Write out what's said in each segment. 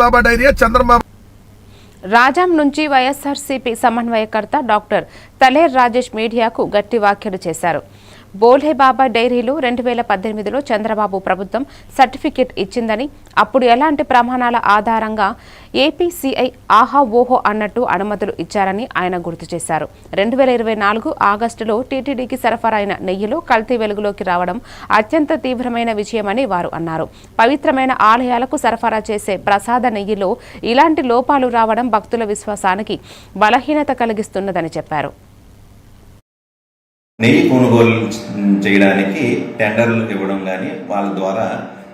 బాబా diarrhoea Chandrababu Rajam నుంచి వైఎస్ఆర్సీపీ సమన్వయకర్త doctor తలేర్ Rajesh మీడియాకు గట్టి వ్యాఖ్యలు చేశారు. బోల్హే బాబా డైరీలో రెండు వేల పద్దెనిమిదిలో చంద్రబాబు ప్రభుత్వం సర్టిఫికెట్ ఇచ్చిందని అప్పుడు ఎలాంటి ప్రమాణాల ఆధారంగా ఏపీసీఐ ఆహా ఓహో అన్నట్టు అనుమతులు ఇచ్చారని ఆయన గుర్తు చేశారు. రెండు వేల ఇరవై నాలుగు ఆగస్టులో టీటీడీకి సరఫరా అయిన నెయ్యిలో కల్తీ వెలుగులోకి రావడం అత్యంత తీవ్రమైన విషయమని వారు అన్నారు. పవిత్రమైన ఆలయాలకు సరఫరా చేసే ప్రసాద నెయ్యిలో ఇలాంటి లోపాలు రావడం భక్తుల విశ్వాసానికి బలహీనత కలిగిస్తున్నదని చెప్పారు. నెయ్యి కొనుగోలు చేయడానికి టెండర్లు ఇవ్వడం కానీ వాళ్ళ ద్వారా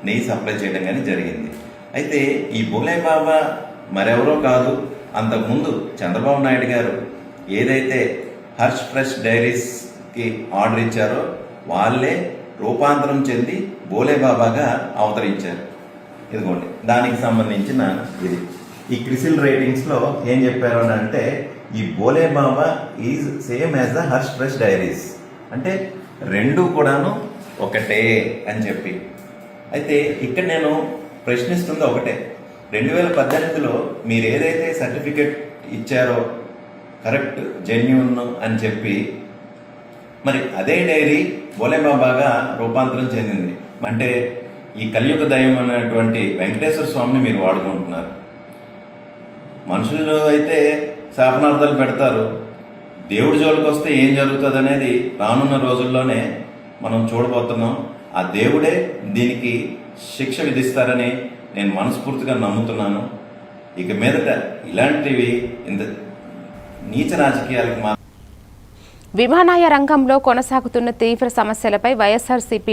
నెయ్యి సప్లై చేయడం కానీ జరిగింది. అయితే ఈ బోలే బాబా మరెవరో కాదు అంతకుముందు చంద్రబాబు నాయుడు గారు ఏదైతే హర్ష్ ఫ్రెష్ డైరీస్కి ఆర్డర్ ఇచ్చారో వాళ్ళే రూపాంతరం చెంది బోలే బాబాగా అవతరించారు. ఇదిగోండి దానికి సంబంధించిన ఇది. ఈ క్రిసిల్ రేటింగ్స్లో ఏం చెప్పారు అని అంటే ఈ Bole Baba is same as the Harsh fresh dairies. అంటే రెండు కూడాను ఒకటే అని చెప్పి. అయితే ఇక్కడ నేను ప్రశ్నిస్తుంది ఒకటే. రెండు వేల పద్దెనిమిదిలో మీరు ఏదైతే సర్టిఫికెట్ ఇచ్చారో కరెక్ట్ జెన్యున్ అని చెప్పి మరి అదే డైరీ బోలేబాబాగా రూపాంతరం చెందింది. అంటే ఈ కలియుగ దైవం అనేటువంటి వెంకటేశ్వర స్వామిని మీరు వాడుకుంటున్నారు. మనుషులు అయితే శాపనార్థాలు పెడతారు. దేవుడి జోలికి వస్తే ఏం జరుగుతుంది అనేది రానున్న రోజుల్లోనే మనం చూడబోతున్నాం. ఆ దేవుడే దీనికి శిక్ష విధిస్తారని నేను మనస్ఫూర్తిగా నమ్ముతున్నాను. ఇక మీదట ఇలాంటివి ఇంత నీచ రాజకీయాలకు మా విమానాయ రంగంలో కొనసాగుతున్న తీవ్ర సమస్యలపై వైఎస్ఆర్సీపీ